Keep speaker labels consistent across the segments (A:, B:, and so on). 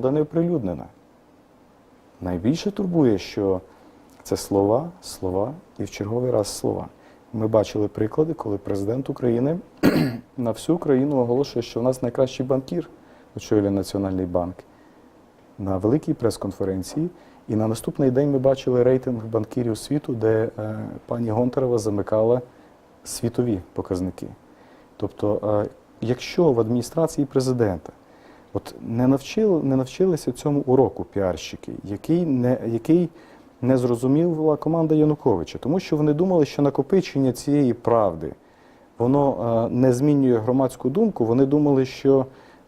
A: не оприлюднена. Найбільше турбує, що це слова, слова і в черговий раз слова. Ми бачили приклади, коли президент України на всю Україну оголошує, що в нас найкращий банкір очолює Національний банк на великій прес-конференції. І на наступний день ми бачили рейтинг банкірів світу, де е, пані Гонтарева замикала світові показники. Тобто, е, якщо в адміністрації президента от не, навчили, не навчилися цьому уроку піарщики, який не, який не зрозуміла команда Януковича, тому що вони думали, що накопичення цієї правди воно е, не змінює громадську думку. Вони думали, що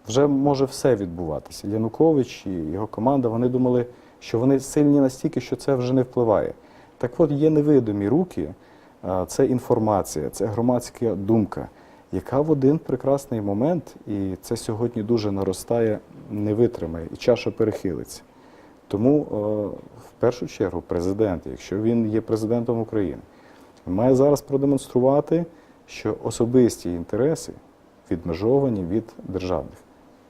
A: вже може все відбуватися. Янукович і його команда вони думали, що вони сильні настільки, що це вже не впливає. Так от є невидимі руки, е, це інформація, це громадська думка, яка в один прекрасний момент, і це сьогодні дуже наростає, не витримає, і чаша перехилиться. Тому е, в першу чергу президент, якщо він є президентом України, має зараз продемонструвати, що особисті інтереси відмежовані від державних.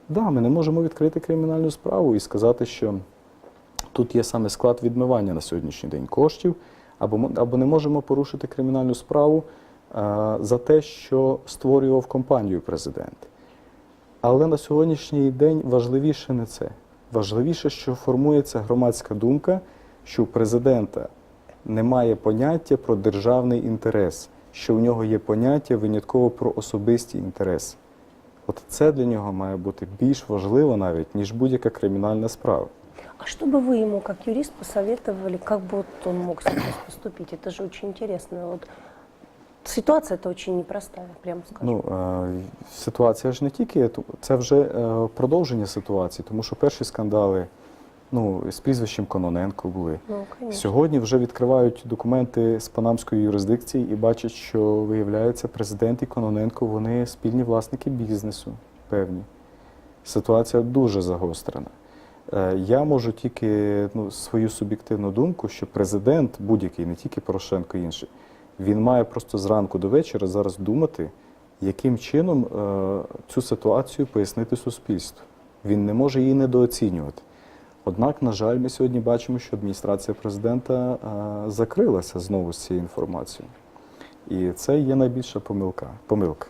A: Да, ми не можемо відкрити кримінальну справу і сказати, що тут є саме склад відмивання на сьогоднішній день коштів, або, або не можемо порушити кримінальну справу за те, що створював компанію президент. Але на сьогоднішній день важливіше не це. Важливіше, що формується громадська думка, що у президента немає поняття про державний інтерес, що в нього є поняття винятково про особисті інтереси. От це для нього має бути більш важливо навіть, ніж будь-яка кримінальна справа.
B: А что бы вы ему, как юрист, посоветовали, как бы вот он мог сейчас поступить? Это же очень интересно. Вот ситуация-то очень непростая, прямо скажем.
A: Ну, ситуація ж не тільки це вже е, продовження ситуації, тому що перші скандали ну, з прізвищем Кононенко були.
B: Ну, конечно.
A: Сьогодні вже відкривають документи з панамської юрисдикції і бачать, що виявляється, президент і Кононенко вони спільні власники бізнесу певні. Ситуація дуже загострена. Е, Я можу тільки ну, свою суб'єктивну думку, що президент будь-який, не тільки Порошенко і інший, він має просто зранку до вечора зараз думати, яким чином е, цю ситуацію пояснити суспільству. Він не може її недооцінювати. Однак, на жаль, ми сьогодні бачимо, що адміністрація президента е, закрилася знову з цією інформацією. І це є найбільша помилка. помилка.